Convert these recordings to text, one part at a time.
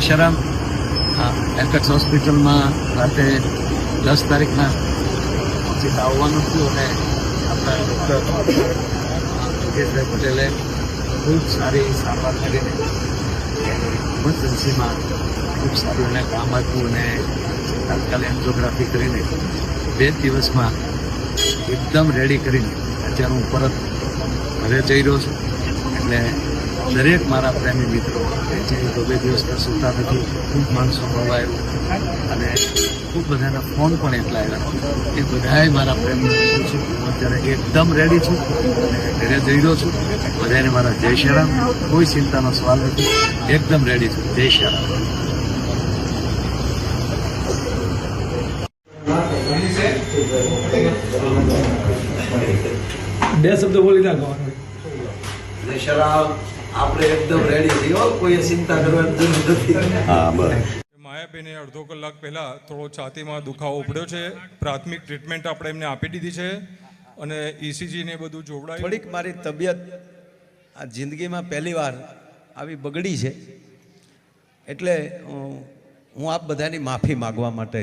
દશરામ એલકટ હોસ્પિટલમાં રાતે દસ તારીખના આવવાનું થયું અને આપણા ડૉક્ટર યોગેશભાઈ પટેલે ખૂબ સારી સારવાર કરીને ઇમરજન્સીમાં ખૂબ સારું એને કામ આપ્યું અને તાત્કાલિક એન્જિયોગ્રાફી કરીને બે દિવસમાં એકદમ રેડી કરીને અત્યારે હું પરત ઘરે જઈ રહ્યો છું. એટલે દરેક મારા પ્રેમી મિત્રો જે તો બે દિવસ પર સૂતા નથી ખૂબ માણસો મળવા અને ખૂબ બધાના ફોન પણ એટલા આવ્યા એ બધાએ મારા પ્રેમી મિત્રો છે હું અત્યારે એકદમ રેડી છું અને ઘરે જઈ રહ્યો છું. બધાને મારા જય શ્રીરામ. કોઈ ચિંતાનો સવાલ નથી. એકદમ રેડી છું. જય શ્રીરામ. બે શબ્દ બોલી નાખો. જય શ્રી રામ આપણે એકદમ રેડી છીએ કોઈ ચિંતા કરવાની જરૂર નથી. હા બસ. માયાબેને અડધો કલાક પહેલાં થોડો છાતીમાં દુખાવો ઉપડ્યો છે. પ્રાથમિક ટ્રીટમેન્ટ આપણે એમને આપી દીધી છે અને ઈસીજીને બધું જોવડાય. થોડીક મારી તબિયત આ જિંદગીમાં પહેલી વાર આવી બગડી છે. એટલે હું આપ બધાની માફી માગવા માટે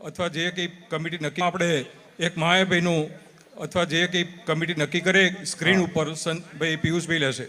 અથવા જે કંઈ કમિટી નક્કી આપણે એક માયાભાઈનું અથવા જે કંઈ કમિટી નક્કી કરે સ્ક્રીન ઉપર ભાઈ પિયુષભાઈ લેશે.